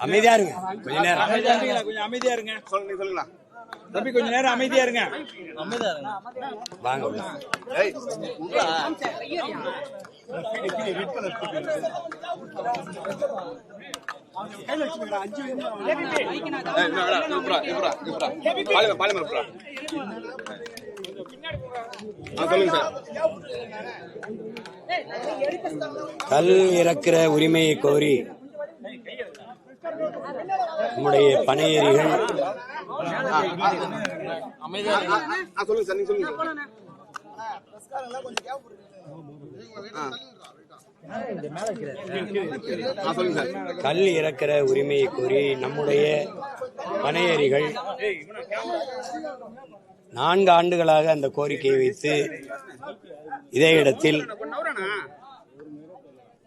அமைதியா இருங்க. கொஞ்ச நேரம். அமைதியா இருங்களா கொஞ்சம் அமைதியா இருங்க. சொல்லுங்க சொல்லுங்களா தம்பி கொஞ்ச நேரம் அமைதியா இருங்க. வாங்க சொல்லுங்க கல் இறக்கிற உரிமையை கோரி சொல்லுங்க சார். கல் இறக்கிற உரிமையை கோரி நம்முடைய பனையேரிகள் நான்கு ஆண்டுகளாக அந்த கோரிக்கையை வைத்து இதே இடத்தில்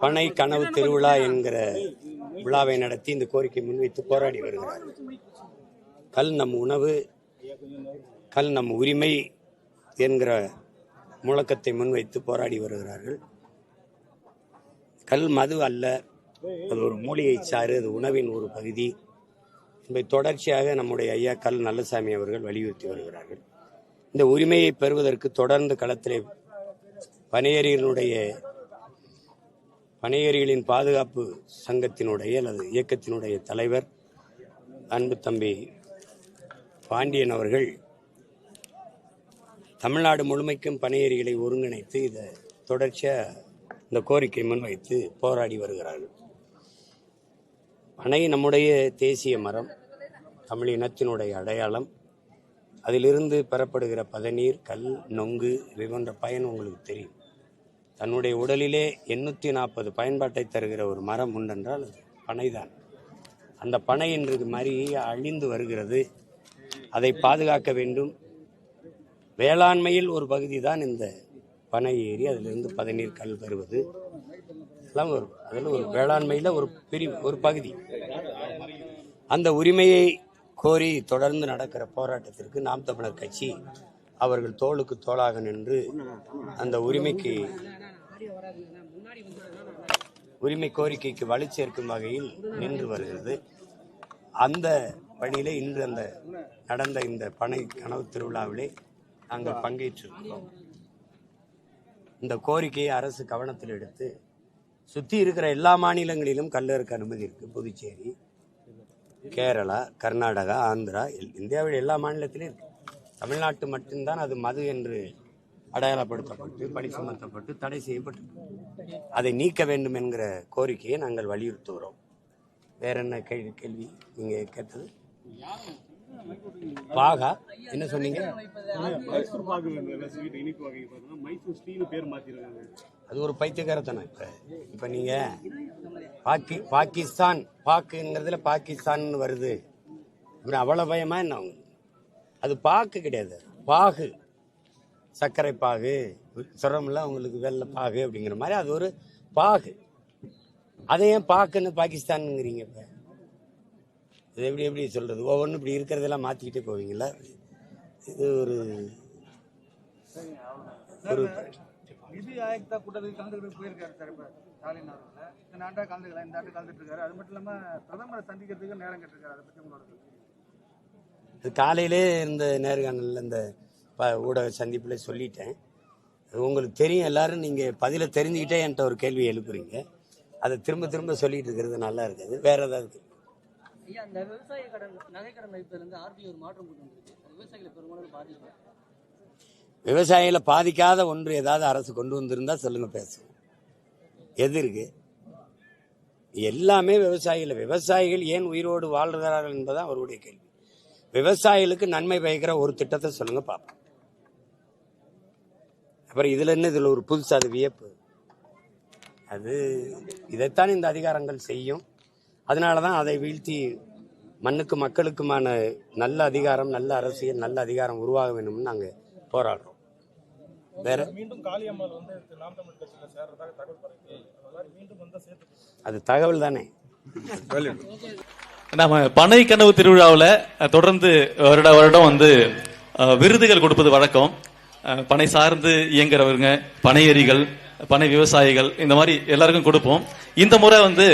பனை கனவு திருவிழா என்கிற விழாவை நடத்தி இந்த கோரிக்கை முன்வைத்து போராடி வருகிறார். கல் நம் உணவு கல் நம் உரிமை என்கிற முழக்கத்தை முன்வைத்து போராடி வருகிறார்கள். கல் மது அல்ல அது ஒரு மூலிகை சாறு அது உணவின் ஒரு பகுதி. என்பதை தொடர்ச்சியாக நம்முடைய ஐயா கல் நல்லசாமி அவர்கள் வலியுறுத்தி வருகிறார்கள். இந்த உரிமையை பெறுவதற்கு தொடர்ந்து களத்திலே பனையேறிகளுடைய பனையேறிகளின் பாதுகாப்பு சங்கத்தினுடைய அல்லது இயக்கத்தினுடைய தலைவர் அன்பு தம்பி பாண்டியன் அவர்கள் தமிழ்நாடு முழுமைக்கும் பனையேறிகளை ஒருங்கிணைத்து இதை தொடர்ச்சியாக இந்த கோரிக்கை முன்வைத்து போராடி வருகிறார்கள். பனை நம்முடைய தேசிய மரம் தமிழ் இனத்தினுடைய அடையாளம் அதிலிருந்து பெறப்படுகிற பதநீர் கல் நொங்கு இவை போன்ற பயன் உங்களுக்கு தெரியும். தன்னுடைய உடலிலே எண்ணூற்றி நாற்பது பயன்பாட்டை தருகிற ஒரு மரம் உண்டென்றால் அது பனைதான். அந்த பனை என்றது மாதிரி அழிந்து வருகிறது. அதை பாதுகாக்க வேண்டும். வேளாண்மையில் ஒரு பகுதி தான் இந்த பனை ஏறி அதிலிருந்து பதநீர் கல் வருவது. எல்லாம் ஒரு அதில் ஒரு வேளாண்மையில் ஒரு பிரிவு ஒரு பகுதி. அந்த உரிமையை கோரி தொடர்ந்து நடக்கிற போராட்டத்திற்கு நாம் தமிழர் கட்சி அவர்கள் தோளுக்கு தோளாக நின்று அந்த உரிமைக்கு உரிமை கோரிக்கைக்கு வலு சேர்க்கும் வகையில் நின்று வருகிறது. அந்த வழியிலே இன்று அந்த நடந்த இந்த பனை கனவு திருவிழாவிலே நாங்கள் பங்கேற்றிருக்கிறோம். இந்த கோரிக்கையை அரசு கவனத்தில் எடுத்து சுற்றி இருக்கிற எல்லா மாநிலங்களிலும் கல்லறுக்க அனுமதி இருக்குது புதுச்சேரி கேரளா கர்நாடகா ஆந்திரா எல்- இந்தியாவில் எல்லா மாநிலத்திலும் இருக்குது தமிழ்நாட்டு மட்டும்தான் அது மது என்று அடையாளப்படுத்தப்பட்டு பழி சுமத்தப்பட்டு தடை செய்யப்பட்டு அதை நீக்க வேண்டும் என்கிற கோரிக்கையை நாங்கள் வலியுறுத்துகிறோம். வேற என்ன கேள்வி கேள்வி நீங்க கேட்டது? பாகா என்ன சொன்னீங்க? அது ஒரு பைத்தியக்காரத்தனம் இப்ப. இப்ப நீங்க பாக்கி பாகிஸ்தான் பாக்குங்கிறதுல பாகிஸ்தான் வருது. அப்புறம் அவ்வளவு பயமா என்ன அது பாக்கு கிடையாது பாகு. சர்க்கரை பாகு. சொல்றோம்ல உங்களுக்கு வெள்ளை பாகு அப்படிங்கிற மாதிரி அது ஒரு பாகு. அதை ஏன் பாக்குன்னு பாகிஸ்தானுங்கிறீங்க இப்ப? இது எப்படி எப்படி சொல்றது? ஒவ்வொன்றும் இப்படி இருக்கிறதெல்லாம் மாத்திக்கிட்டே போவீங்களா இது ஒரு ஒரு நிதி ஆயுக்தா கூட்டத்துக்கு கலந்துக்கிட்டு போயிருக்காரு சார் இப்ப ஸ்டாலின் அவர்கள். இந்த ஆண்டா கலந்துக்கல இந்த ஆண்டு கலந்துட்டு இருக்காரு அது மட்டும் இல்லாம பிரதமரை சந்திக்கிறதுக்கு நேரம் கேட்டிருக்காரு. அதை பத்தி உங்களோட காலையிலே இந்த நேர்காணலில் இந்த ப ஊடக சந்திப்பில் சொல்லிட்டேன். உங்களுக்கு தெரியும் எல்லாரும் நீங்கள் பதிலை தெரிஞ்சுக்கிட்டே என்கிட்ட ஒரு கேள்வி எழுப்புறீங்க. அதை திரும்ப திரும்ப சொல்லிட்டு இருக்கிறது நல்லா இருக்காது. வேற ஏதாவது ஐயா அந்த விவசாய கடன் நகை கடன் வைப்பதிலிருந்து ஆர்பிஐ ஒரு மாற்றம் கொண்டு வந்திருக்கு. அது விவசாயிகளை பெரும்பாலும் விவசாயிகளை பாதிக்காத ஒன்று ஏதாவது அரசு கொண்டு வந்திருந்தா சொல்லுங்க பேசுவோம். எது இருக்கு? எல்லாமே விவசாயிகள் விவசாயிகள் ஏன் உயிரோடு வாழ்கிறார்கள் என்பதுதான் அவருடைய கேள்வி. விவசாயிகளுக்கு நன்மை பயக்கிற ஒரு திட்டத்தை சொல்லுங்க பார்ப்போம். அப்புறம் இதுல என்ன இதுல ஒரு புதுசு அது வியப்பு. அது இதைத்தான் இந்த அதிகாரங்கள் செய்யும். அதனாலதான் அதை வீழ்த்தி மண்ணுக்கு மக்களுக்குமான நல்ல அதிகாரம் நல்ல அரசியல் நல்ல அதிகாரம் உருவாக வேண்டும்னு நாங்க போராடுறோம். வேற? நாம் அது தகவல் தானே? நம்ம பனை கனவு திருவிழாவில் தொடர்ந்து வருட வருடம் வந்து விருதுகள் கொடுப்பது வழக்கம். பனை சார்ந்து இயங்குறவங்க பனையரிகள் பனை விவசாயிகள் இந்த மாதிரி எல்லாருக்கும் கொடுப்போம். இந்த முறை வந்து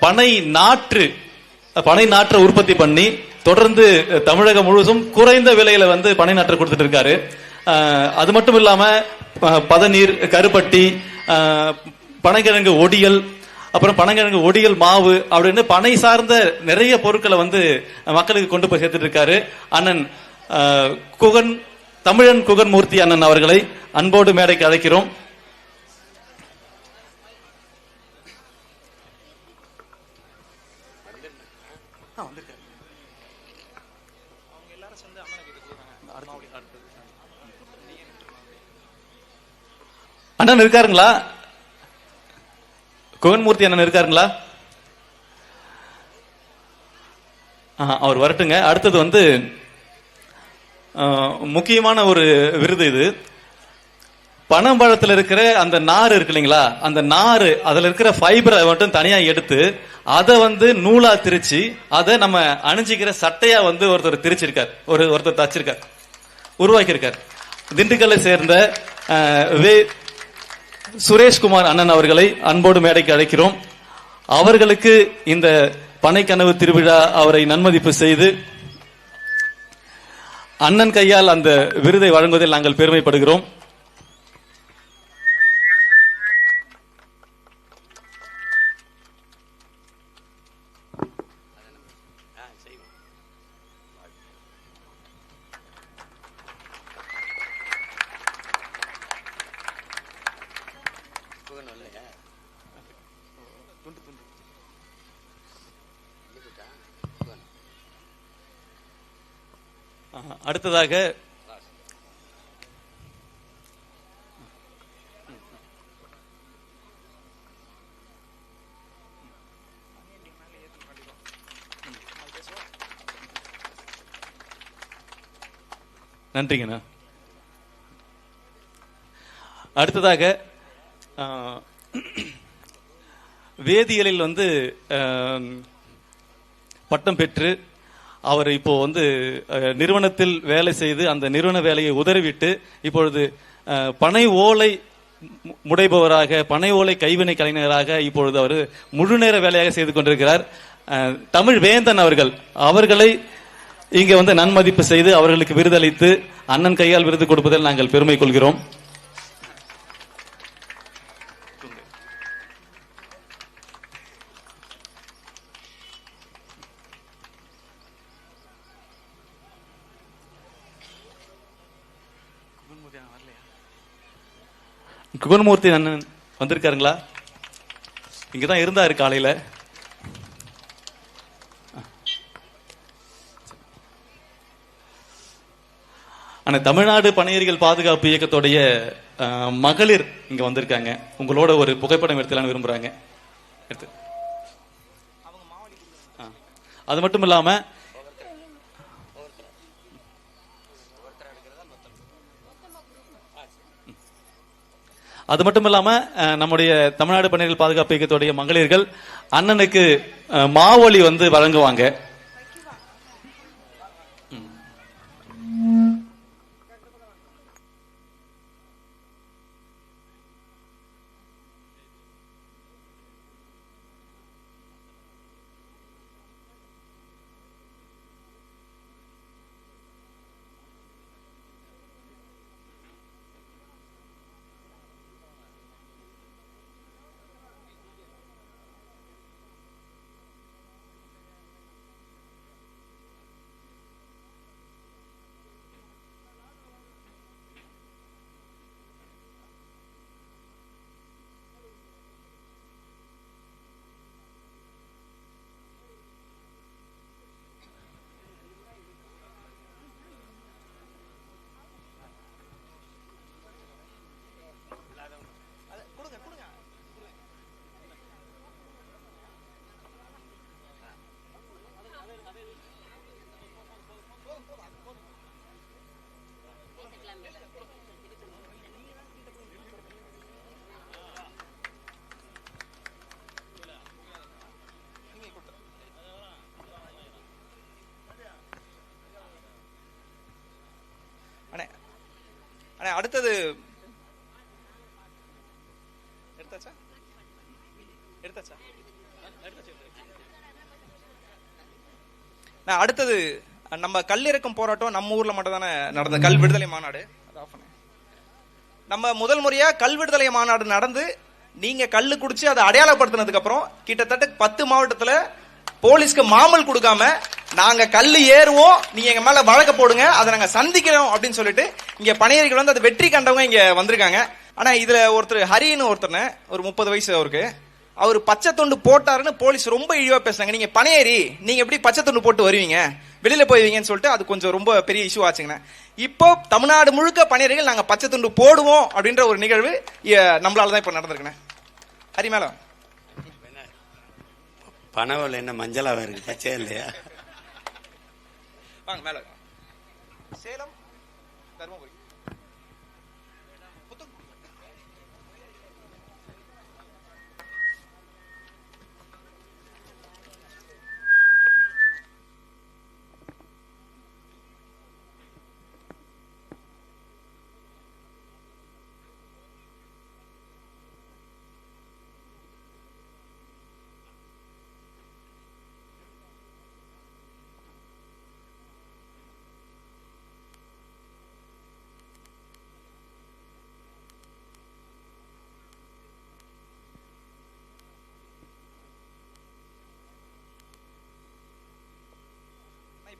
பனை நாற்று பனை நாற்றை உற்பத்தி பண்ணி தொடர்ந்து தமிழகம் முழுவதும் குறைந்த விலையில வந்து பனை நாற்றை கொடுத்துட்டு இருக்காரு அது மட்டும் இல்லாம பதநீர் கருப்பட்டி பனைக்கிழங்கு ஒடியல் அப்புறம் பனங்கிழங்கு ஒடியல் மாவு அப்படின்னு பனை சார்ந்த நிறைய பொருட்களை வந்து மக்களுக்கு கொண்டு போய் சேர்த்துட்டு இருக்காரு அண்ணன் குகன் தமிழன் குகன் மூர்த்தி அண்ணன் அவர்களை அன்போடு மேடைக்கு அழைக்கிறோம். அண்ணன் இருக்காருங்களா? குகன்மூர்த்தி அண்ணன் இருக்காருங்களா? அவர் வரட்டுங்க. அடுத்தது வந்து முக்கியமான ஒரு விருது இது. பனம்பழத்தில் இருக்கிற அந்த நார் இருக்கு இல்லைங்களா? அந்த நார் அதில் இருக்கிற ஃபைபரை மட்டும் தனியாக எடுத்து அதை வந்து நூலாக திரிச்சு அதை நம்ம அணிஞ்சிக்கிற சட்டையாக வந்து ஒருத்தர் திரிச்சிருக்கார். ஒரு ஒருத்தர் தச்சிருக்கார். உருவாக்கியிருக்கார். திண்டுக்கல்லை சேர்ந்த வே சுரேஷ்குமார் அண்ணன் அவர்களை அன்போடு மேடைக்கு அழைக்கிறோம். அவர்களுக்கு இந்த பனைக்கனவு திருவிழா அவரை நன்மதிப்பு செய்து அண்ணன் கையால் அந்த விருதை வழங்குவதில் நாங்கள் பெருமைப்படுகிறோம். அடுத்ததாக. நன்றிங்கண்ணா. அடுத்ததாக வேதியியலில் வந்து பட்டம் பெற்று அவர் இப்போ வந்து நிறுவனத்தில் வேலை செய்து அந்த நிறுவன வேலையை உதறிவிட்டு இப்பொழுது பனை ஓலை முடைபவராக பனை ஓலை கைவினை கலைஞராக இப்பொழுது அவர் முழு நேர வேலையாக செய்து கொண்டிருக்கிறார். தமிழ் வேந்தன் அவர்கள் அவர்களை இங்கே வந்து நன்மதிப்பு செய்து அவர்களுக்கு விருதளித்து அண்ணன் கையால் விருது கொடுப்பதில் நாங்கள் பெருமை கொள்கிறோம். குகன்மூர்த்தி அண்ணன் வந்திருக்காருங்களா? இங்கதான் இருந்தாரு காலையில. ஆனா தமிழ்நாடு பணியர்கள் பாதுகாப்பு இயக்கத்துடைய மகளிர் இங்க வந்திருக்காங்க. உங்களோட ஒரு புகைப்படம் எடுத்துலான்னு விரும்புறாங்க. எடுத்து. அது மட்டும் இல்லாம அது மட்டும் இல்லாம நம்முடைய தமிழ்நாடு பணிகள் பாதுகாப்பு இயக்கத்துடைய மகளிர்கள் அண்ணனுக்கு மாவொலி வந்து வழங்குவாங்க. அடுத்தது. எடுத்தாச்சா? அடுத்தது நம்ம கல்லிறக்கும் போராட்டம் நம்ம ஊர்ல மட்டும் தானே நடந்த கல் விடுதலை மாநாடு. நம்ம முதல் முறையா கல் விடுதலை மாநாடு நடந்து நீங்க கல்லு குடிச்சு அதை அடையாளப்படுத்தினதுக்கு அப்புறம் கிட்டத்தட்ட பத்து மாவட்டத்துல போலீஸ்க்கு மாமல் கொடுக்காம நாங்க கல்லு ஏறுவோம் நீங்க எங்க மேல வழக்க போடுங்க அதை நாங்க சந்திக்கிறோம் அப்படின்னு சொல்லிட்டு இங்க பணியர்கள் வந்து அது வெற்றி கண்டவங்க இங்க வந்திருக்காங்க. ஆனா இதுல ஒருத்தர் ஹரின்னு ஒருத்தர் ஒரு முப்பது வயசு அவருக்கு அவர் பச்சை தொண்டு போட்டாருன்னு போலீஸ் ரொம்ப இழிவா பேசுனாங்க நீங்க பனையேறி நீங்க எப்படி பச்சை துண்டு போட்டு வருவீங்க? வெளியில போய்வீங்கன்னு சொல்லிட்டு அது கொஞ்சம் ரொம்ப பெரிய இஷ்யூ ஆச்சுங்கண்ணே இப்போ தமிழ்நாடு முழுக்க பணியர்கள் நாங்க பச்சை துண்டு போடுவோம் அப்படின்ற ஒரு நிகழ்வு நம்மளால தான் இப்போ நடந்திருக்குண்ணே ஹரி மேலம் வாங்க. பனவல் என்ன மஞ்சளாக இருக்கு? பச்சையா இல்லையா? வாங்க மேல வாங்க. சேலம்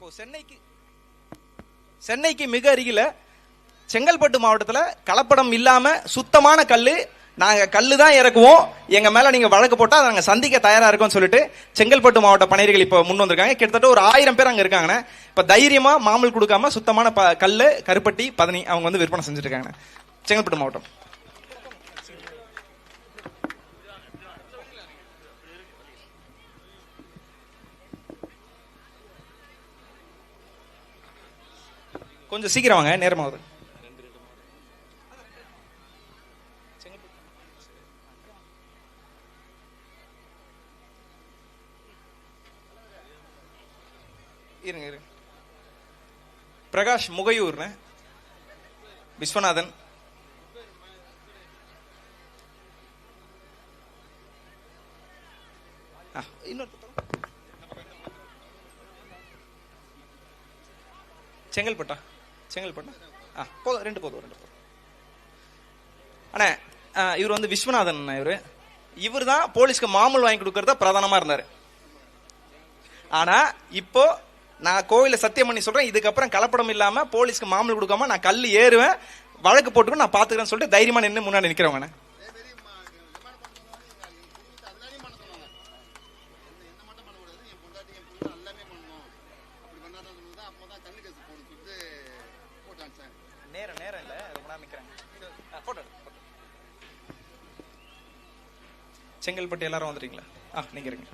இப்போ சென்னைக்கு சென்னைக்கு மிக அருகில செங்கல்பட்டு மாவட்டத்தில் கலப்படம் இல்லாம சுத்தமான கல் நாங்க கல் தான் இறக்குவோம். எங்க மேல நீங்க வழக்கு போட்டா நாங்கள் நாங்க சந்திக்க தயாரா இருக்கோம்னு சொல்லிட்டு செங்கல்பட்டு மாவட்ட பணியர்கள் இப்ப முன் வந்திருக்காங்க. கிட்டத்தட்ட ஒரு ஆயிரம் பேர் அங்க இருக்காங்கண்ணே. இப்ப தைரியமா மாமல் கொடுக்காம சுத்தமான ப- கல் கருப்பட்டி பதனி அவங்க வந்து விற்பனை செஞ்சுட்டு இருக்காங்க செங்கல்பட்டு மாவட்டம். கொஞ்சம் சீக்கிரம் வாங்க நேரமாகுது இருங்க இருங்க. பிரகாஷ் முகையூர்னு விஸ்வநாதன். ஆ, இன்னொரு செங்கல்பட்டா. செங்கல்பட்டு ஆ போதும் ரெண்டு போதும் ரெண்டு போதும். அண்ணே ஆ, இவர் வந்து விஸ்வநாதன் இவர். இவர் தான் போலீஸ்க்கு மாமூல் வாங்கி கொடுக்கறத பிரதானமா இருந்தார். ஆனா இப்போ நான் கோவிலில் சத்தியம் பண்ணி சொல்றேன் இதுக்கப்புறம் கலப்படம் இல்லாமல் போலீஸ்க்கு மாமூல் கொடுக்காம நான் கல் ஏறுவேன் வழக்கு போட்டுக்க நான் பார்த்துக்கிறேன்னு சொல்லிட்டு தைரியமாக நின்று முன்னாடி நிற்கிறவங்கண்ணே நேரம் நேரம் இல்ல ரொம்ப நேரம் நிக்கிறேன் ஆ, photo எடு, photo. செங்கல்பட்டு எல்லாரும் வந்துறீங்களா ஆ நீங்க இருங்க.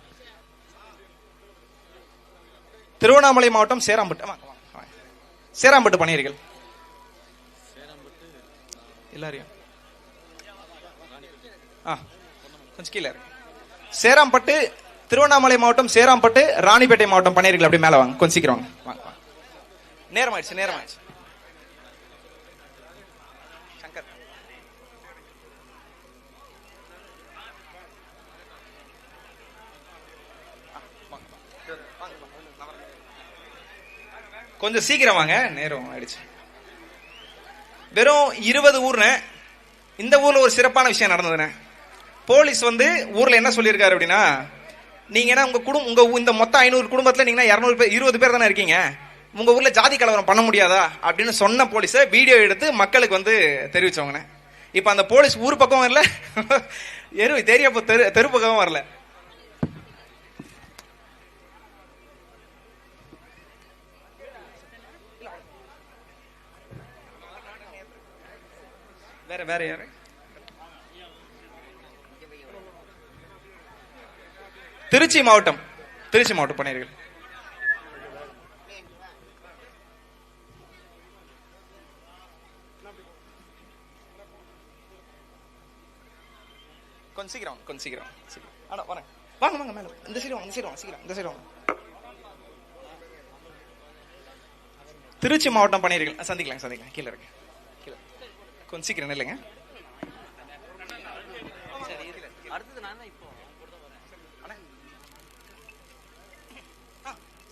திருவண்ணாமலை மாவட்டம் சேராம்பட்டு. சேராம்பட்டு பணியர்கள். எல்லாரையும். ஆ கொஞ்சம் கீழே இருக்கு சேராம்பட்டு திருவண்ணாமலை மாவட்டம் சேராம்பட்டு ராணிப்பேட்டை மாவட்டம் பணியர்கள் அப்படியே மேலே வாங்க. கொஞ்சம் சீக்கிரம் வாங்க. வாங்க நேரம் ஆயிடுச்சு நேரம் ஆயிடுச்சு கொஞ்சம் சீக்கிரம் வாங்க. நேரம் ஆயிடுச்சு. வெறும் இருபது ஊர்னு இந்த ஊர்ல ஒரு சிறப்பான விஷயம் நடந்ததுண்ணே போலீஸ் வந்து ஊர்ல என்ன சொல்லியிருக்காரு அப்படின்னா நீங்க என்ன உங்க குடும்பம் உங்க இந்த மொத்தம் ஐநூறு குடும்பத்துல நீங்க இருநூறு பேர் இருபது பேர் தானே இருக்கீங்க? உங்க ஊர்ல ஜாதி கலவரம் பண்ண முடியாதா? அப்படின்னு சொன்ன போலீஸ வீடியோ எடுத்து மக்களுக்கு வந்து தெரிவிச்சவங்கண்ணே இப்ப அந்த போலீஸ் ஊர் பக்கம் வரல. எரு தெரிய தெரு தெரு பக்கமும் வரல. வேற வேற யாரு? திருச்சி மாவட்டம் திருச்சி மாவட்டம் பணியர்கள் கொஞ்சம் சீக்கிரம் கொஞ்சம் சீக்கிரம் வாங்க, சீக்கிரம். ஆனா வாங்க வாங்க வாங்க மேல. இந்த சைடு வாங்க இந்த சைடு வாங்க சீக்கிரம் இந்த சைடு வாங்க. திருச்சி மாவட்டம் பணியர்கள் சந்திக்கலாம் சந்திக்கலாம். கீழே இருக்கு. கொஞ்சம் சீக்கிரம் இல்லைங்க அடுத்தது நான் தான் இப்போ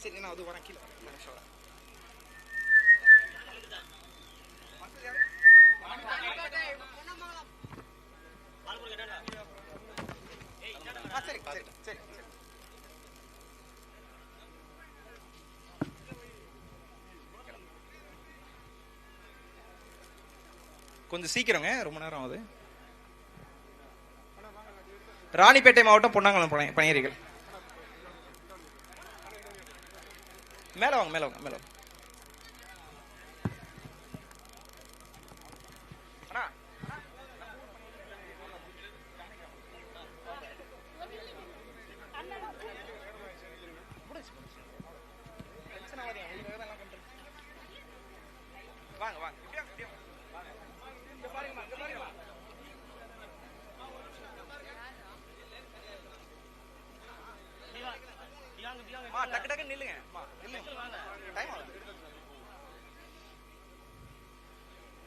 சரி நான் அது வரேன் கீழே வரேன். ஒரு நிமிஷம் வரேன். ஆ, சரி சரி சரி சரி கொஞ்சம் சீக்கிரங்க ரொம்ப நேரம் ஆகுது. ராணிப்பேட்டை மாவட்டம் பொன்னாங்கலம் பணி- பணியறிகள் மேல வாங்க மேல வாங்க மேல வாங்க.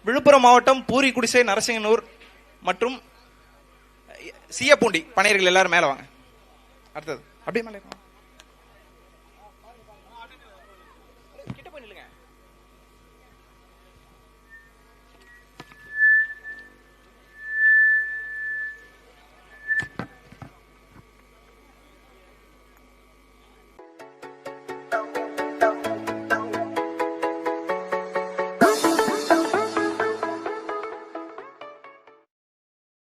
விழுப்புரம் மாவட்டம் பூரி குடிசை நரசிங்கனூர் மற்றும் சீயப்பூண்டி. பணியர்கள் எல்லாரும் மேலே வாங்க. அடுத்தது. அப்படியே மேலே